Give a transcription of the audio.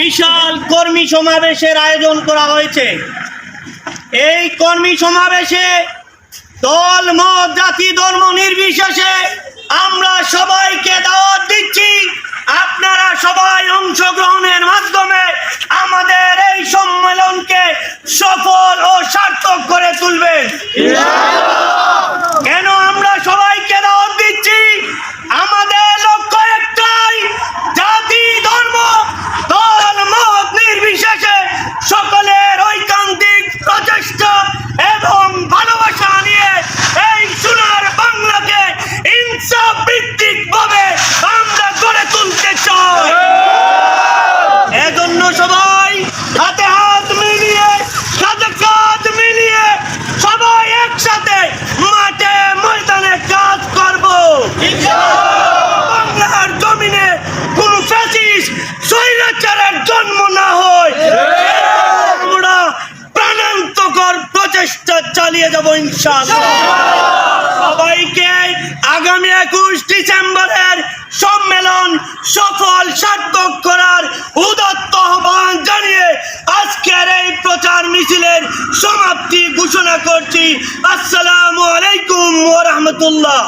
বিশাল কর্মী সমাবেশের আয়োজন করা হয়েছে। এই কর্মী সমাবেশে দল, মত, জাতি, ধর্ম নির্বিশেষে আমরা সবাইকে দাওয়াত দিচ্ছি। আপনারা সবাই অংশগ্রহণের মাধ্যমে আমাদের এই সম্মেলনকে সফল ও সার্থক করে তুলবেন। চালিয়ে যাব সবাইকে আগামী একুশ ডিসেম্বরের সম্মেলন সফল সার্থক করার উদত্ত আহ্বান জানিয়ে আজকের এই প্রচার মিছিলের সমাপ্তি ঘোষণা করছি। আসসালামু আলাইকুম রাহমাতুল্লাহ।